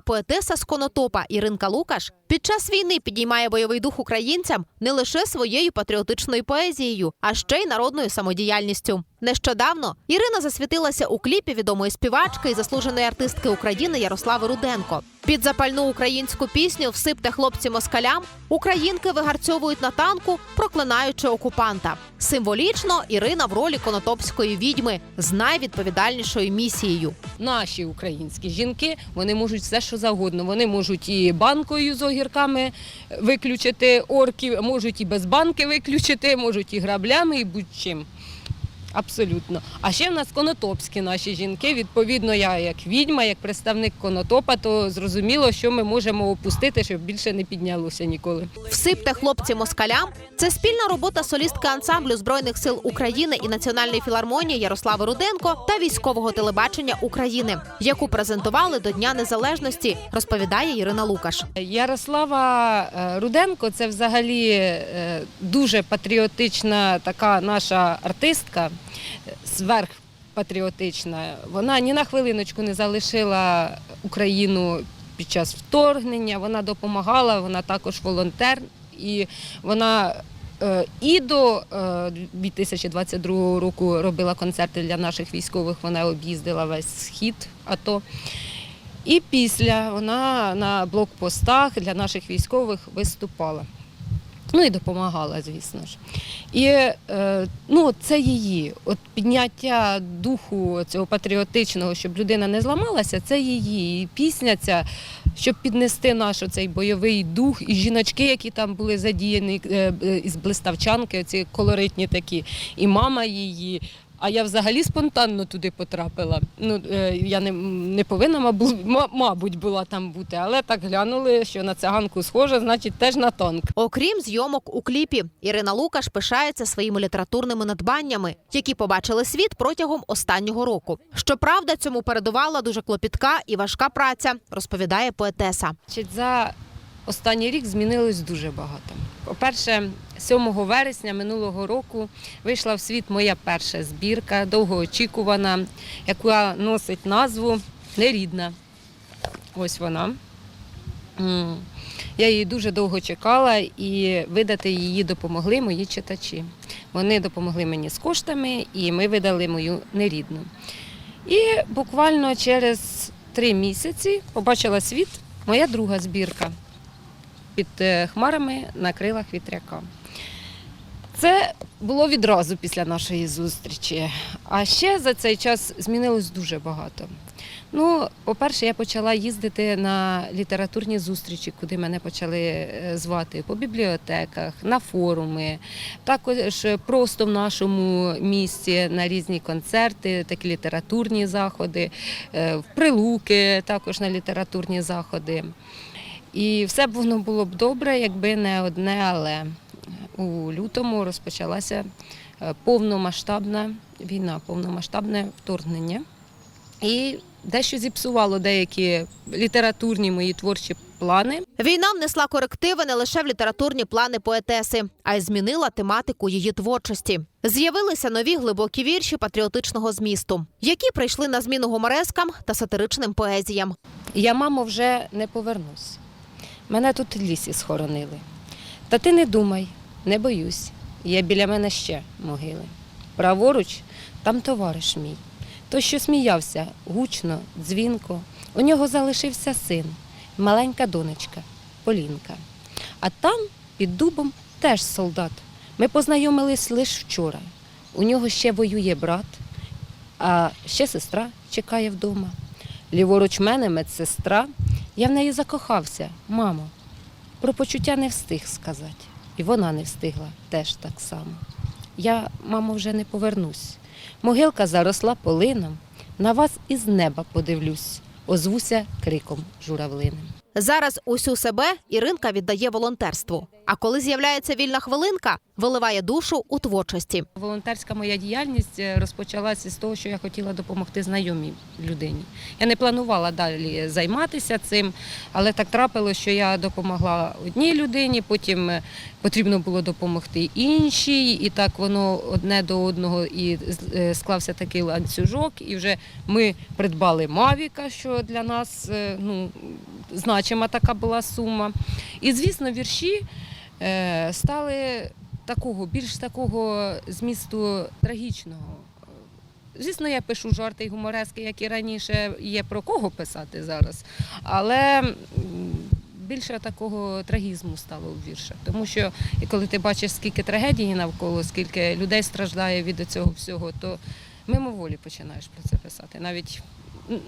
Поетеса з Конотопа Іринка Лукаш під час війни підіймає бойовий дух українцям не лише своєю патріотичною поезією, а ще й народною самодіяльністю. Нещодавно Ірина засвітилася у кліпі відомої співачки і заслуженої артистки України Ярослави Руденко. Під запальну українську пісню Всипте хлопці москалям українки вигарцьовують на танку, проклинаючи окупанта. Символічно Ірина в ролі конотопської відьми з найвідповідальнішою місією. Наші українські жінки вони можуть все, що завгодно. Вони можуть і банкою з огірками виключити орків, можуть і без банки виключити, можуть і граблями, і будь-чим. Абсолютно. А ще в нас конотопські наші жінки. Відповідно, я як відьма, як представник конотопа, то зрозуміло, що ми можемо опустити, щоб більше не піднялося ніколи. Всипте хлопці москалям це спільна робота солістки ансамблю збройних сил України і національної філармонії Ярослави Руденко та військового телебачення України, яку презентували до Дня Незалежності, розповідає Ірина Лукаш. Ярослава е, Руденко це взагалі е, дуже патріотична така наша артистка, е, сверхпатріотична. Вона ні на хвилиночку не залишила Україну під час вторгнення. Вона допомагала, вона також волонтер, і вона е, і до е, 2022 року робила концерти для наших військових. Вона об'їздила весь схід АТО. І після вона на блокпостах для наших військових виступала. Ну і допомагала, звісно ж. І е, ну, це її. От підняття духу цього патріотичного, щоб людина не зламалася, це її. І пісня ця, щоб піднести наш оцей бойовий дух, і жіночки, які там були задіяні е, е, із блиставчанки, ці колоритні такі, і мама її. А я взагалі спонтанно туди потрапила. Ну е, я не, не повинна, мабуть, мабуть, була там бути, але так глянули, що на циганку схожа, значить теж на танк. Окрім зйомок у кліпі, Ірина Лукаш пишається своїми літературними надбаннями, які побачили світ протягом останнього року. Щоправда, цьому передувала дуже клопітка і важка праця, розповідає поетеса. Значить, за останній рік змінилось дуже багато. По-перше, 7 вересня минулого року вийшла в світ моя перша збірка, довгоочікувана, яка носить назву Нерідна. Ось вона. Я її дуже довго чекала і видати її допомогли мої читачі. Вони допомогли мені з коштами, і ми видали мою нерідну. І буквально через три місяці побачила світ моя друга збірка під е, хмарами на крилах вітряка. Це було відразу після нашої зустрічі. А ще за цей час змінилось дуже багато. Ну, по-перше, я почала їздити на літературні зустрічі, куди мене почали е, звати по бібліотеках, на форуми, також просто в нашому місті на різні концерти, такі літературні заходи, е, в прилуки також на літературні заходи. І все б воно було б добре, якби не одне, але у лютому розпочалася е, повномасштабна війна, повномасштабне вторгнення. І дещо зіпсувало деякі літературні мої творчі плани. Війна внесла корективи не лише в літературні плани поетеси, а й змінила тематику її творчості. З'явилися нові глибокі вірші патріотичного змісту, які прийшли на зміну гуморескам та сатиричним поезіям. Я, мамо, вже не повернусь. Мене тут в лісі схоронили. Та ти не думай, не боюсь. Є біля мене ще могили. Праворуч там товариш мій. Той, що сміявся гучно, дзвінко, у нього залишився син, маленька донечка, Полінка. А там, під дубом, теж солдат. Ми познайомились лише вчора. У нього ще воює брат, а ще сестра чекає вдома. Ліворуч мене медсестра. Я в неї закохався, мамо. Про почуття не встиг сказати. І вона не встигла теж так само. Я, мамо, вже не повернусь. Могилка заросла полином. На вас із неба подивлюсь, озвуся криком журавлиним. Зараз усю себе Іринка віддає волонтерству. А коли з'являється вільна хвилинка, виливає душу у творчості. Волонтерська моя діяльність е, розпочалася з того, що я хотіла допомогти знайомій людині. Я не планувала далі займатися цим, але так трапилося, що я допомогла одній людині, потім е, потрібно було допомогти іншій, і так воно одне до одного і е, склався такий ланцюжок. І вже ми придбали Мавіка, що для нас ну, значима така була сума. І, звісно, вірші е, стали такого, більш такого змісту трагічного. Звісно, я пишу жарти і гуморески, як і раніше, є про кого писати зараз, але більше такого трагізму стало у віршах. Тому що коли ти бачиш, скільки трагедії навколо, скільки людей страждає від цього всього, то мимоволі починаєш про це писати, навіть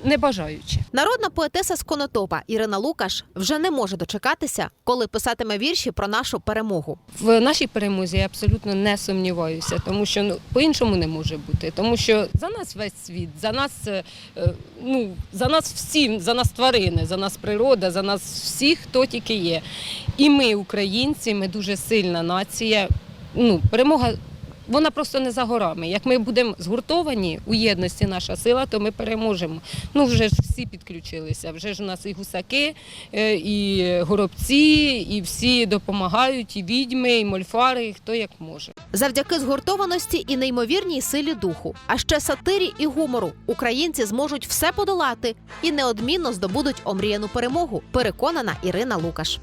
не бажаючи. Народна поетеса з Конотопа Ірина Лукаш вже не може дочекатися, коли писатиме вірші про нашу перемогу. В нашій перемозі я абсолютно не сумніваюся, тому що ну по-іншому не може бути. Тому що за нас весь світ, за нас, е, е, ну за нас всі, за нас тварини, за нас природа, за нас всіх, хто тільки є. І ми, українці, ми дуже сильна нація. Ну, перемога. Вона просто не за горами. Як ми будемо згуртовані у єдності наша сила, то ми переможемо. Ну вже ж всі підключилися. Вже ж у нас і гусаки, е, і горобці, і всі допомагають, і відьми, і мольфари, і хто як може. Завдяки згуртованості і неймовірній силі духу, а ще сатирі і гумору, українці зможуть все подолати і неодмінно здобудуть омріяну перемогу. Переконана Ірина Лукаш.